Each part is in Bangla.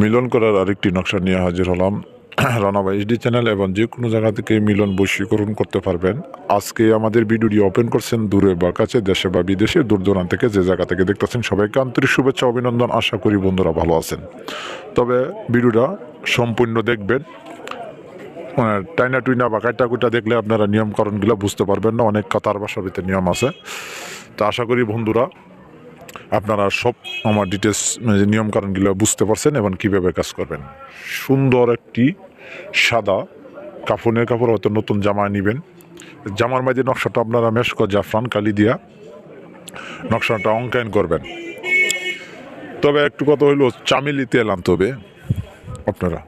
মিলন করার আরেকটি নকশা নিয়ে হাজির হলাম। রানাবা এইচডি চ্যানেল এবং যে কোনো জায়গা থেকে মিলন বৈশীকরণ করতে পারবেন। আজকে আমাদের ভিডিওটি ওপেন করছেন দূরে বা কাছে, দেশে বা বিদেশে, দূর দূরান্ত থেকে যে জায়গা থেকে দেখতেছেন সবাইকে আন্তরিক শুভেচ্ছা, অভিনন্দন। আশা করি বন্ধুরা ভালো আছেন। তবে ভিডিওটা সম্পূর্ণ দেখবেন। মানে টাইনা টুইনা বা কাইটা কুইটা দেখলে আপনারা নিয়মকরণগুলো বুঝতে পারবেন না, অনেক কথার ভিতরে নিয়ম আছে। তো আশা করি বন্ধুরা আপনারা সব আমার ডিটেলস নিয়মকানুনগুলো বুঝতে পারছেন এবং কীভাবে কাজ করবেন। সুন্দর একটি সাদা কাফনের কাপড় হয়তো নতুন জামা নেবেন। জামার মাঝে নকশাটা আপনারা মেশক জাফরান, কালি দিয়া নকশাটা অঙ্কায়ন করবেন। তবে একটু কথা হইল, চামেলি তেল আনতে হবে আপনারা।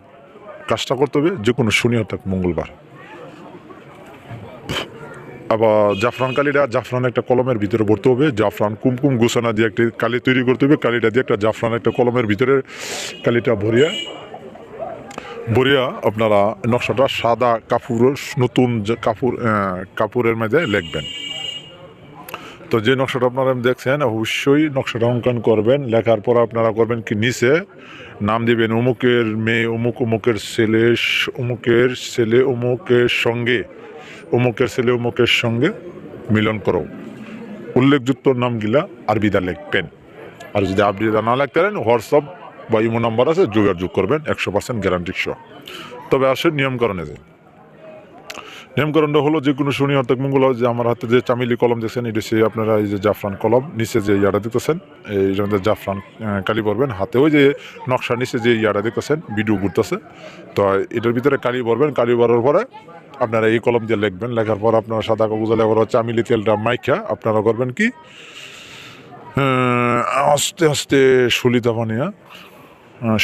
কাজটা করতে হবে যে কোনো শনি অর্থাৎ মঙ্গলবার। আবার জাফরান কালিটা জাফরান একটা কলমের ভিতরে ভরতে হবে। জাফরান কুমকুম গোসানা দিয়ে একটি কালি তৈরি করতে হবে। কালিটা দিয়ে একটা জাফরান একটা কলমের ভিতরে কালিটা ভরিয়া ভরিয়া আপনারা নকশাটা সাদা কাপুর নতুন কাপড় মাঝে কাপড়ের মধ্যে লিখবেন। তো যে নকশাটা আপনারা দেখছেন, অবশ্যই নকশাটা অঙ্কন করবেন। লেখার পর আপনারা করবেন কি নিচে নাম দিবেন, অমুকের মেয়ে, অমুক, অমুকের ছেলে অমুকের ছেলে, অমুকের সঙ্গে, অমুকের ছেলে, অমুকের সঙ্গে মিলন করো। উল্লেখযুক্ত নামগুলা আরবিদা লিখবেন। আর যদি আরবিদা না লিখতে পারেন, হোয়াটসঅ্যাপ বা ইমো নাম্বার আছে, যোগাযোগ করবেন, একশো পার্সেন্ট গ্যারান্টি সহ। তবে আসে নিয়মকরণে যে নিয়মকরণটা হলো যে কোনো শনি অর্থাৎ মঙ্গল যে আমার হাতে যে চামিলি কলম দেখছেন, এটা সে আপনারা এই যে জাফরান কলম, নিচে যে ইয়াটা দেখতেছেন, এই যে জাফরান কালি পরবেন হাতে, ওই যে নকশার নিচে যে ইয়াটা দেখতেছেন, ভিডিও ঘুরতেছে। তো এটার ভিতরে কালি পরবেন কালি পরার পরে আপনারা এই কলম দিয়ে লিখবেন। লেখার পর আপনারা সাদা কাগজে লেখার পর চামিলি তেলটা মাইখা আপনারা করবেন কি? আস্তে আস্তে সুলিতা বানিয়া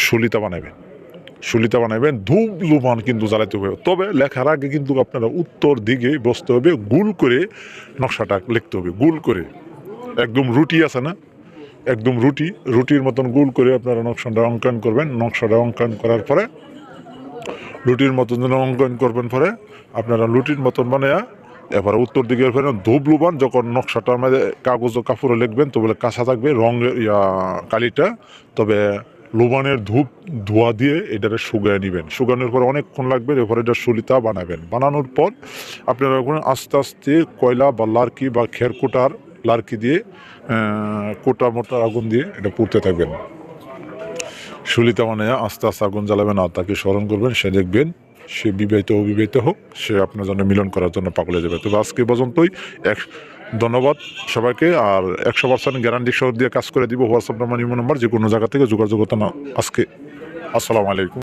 সুলিতা বানাবেন। সুলিতা বানাবেন ধূপ লুবান কিন্তু জ্বালাতে হবে। তবে লেখার আগে কিন্তু আপনারা উত্তর দিকে বসতে হবে, গুল করে নকশাটা লিখতে হবে, গুল করে। একদম রুটি আছে না? একদম রুটি, রুটির মতন গুল করে আপনারা নকশাটা অঙ্কন করবেন। নকশাটা অঙ্কন করার পরে, রুটির মতন যেন অঙ্কন করবেন পরে, আপনারা রুটির মতন বানায়া, এবার উত্তর দিকে ধূপ লুবান যখন নকশাটার মধ্যে কাগজ ও কাপড়ে লিখবেন, তবে কাঁচা থাকবে, রঙের কালিটা, তবে লুবানের ধূপ, ধোয়া দিয়ে এটাকে শুকায় নেবেন। শুকানোর পর অনেকক্ষণ লাগবে, এরপর এটা সুলিতা বানাবেন। বানানোর পর আপনারা আস্তে আস্তে কয়লা বা লার্কি বা খের কোটার লার্কি দিয়ে কোটা মোটার আগুন দিয়ে এটা পুড়তে থাকবেন। সুলিতা মানে আস্তে আস্তে আগুন জ্বালাবেন আর তাকে স্মরণ করবেন। সে দেখবেন সে বিবাহিত, অবিবাহিত হোক, সে আপনার জন্য মিলন করার জন্য পাগলে যাবে। তবে আজকে পর্যন্তই। এক ধন্যবাদ সবাইকে, আর একশো পার্সেন্ট গ্যারান্টি সহ দিয়ে কাজ করে দিব হোয়াটসঅ্যাপ নাম্বার ইমো নাম্বার যে কোনো জায়গা থেকে যোগাযোগ না আজকে। আসসালামু আলাইকুম।